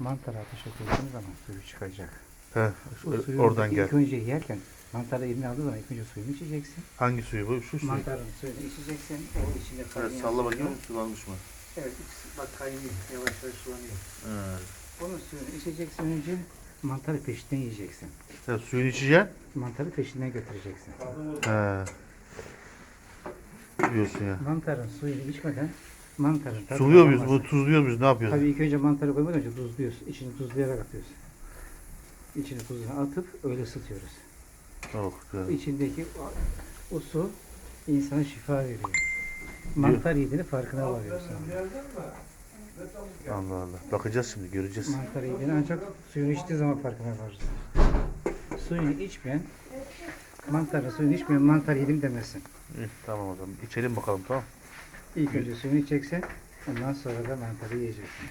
Mantar ateş koyduğun zaman suyu çıkacak. He, O suyu oradan gel. ilk önce yerken mantarı eline aldığı zaman ilk önce suyunu içeceksin. Hangi suyu bu? Şu suyu. Mantarın suyunu içeceksin. O içinde Evet, kaynayan salla bakayım sulanmış mı? Evet bak kaynıyor. Yavaş yavaş sulanıyor. Evet. Onun suyunu içeceksin önce. Mantarı peşinden yiyeceksin. Sen suyunu içeceksin. Mantarı peşinden götüreceksin. He. Diyorsun ya. Mantarın suyunu içmeden mantarın tadı Suluyor muyuz? Bu tuzluyor muyuz? Ne yapıyoruz? Tabii ilk önce mantarı koymadan önce tuzluyorsun. İçini tuzlayarak atıyorsun. İçine tuzunu atıp öyle ısıtıyoruz. Oh, güzel. İçindeki o, o su insana şifa veriyor. Mantar yediğini farkına varıyorsun. Allah Allah. Bakacağız şimdi göreceğiz. Mantar yediğini ancak suyunu içtiği zaman farkına varırsın. Suyunu içmeyen, mantarın suyunu içmeyen mantar yedim demesin. İyi, tamam o zaman. İçelim bakalım tamam. İlk önce suyunu içeceksin, ondan sonra da mantarı yiyeceksin.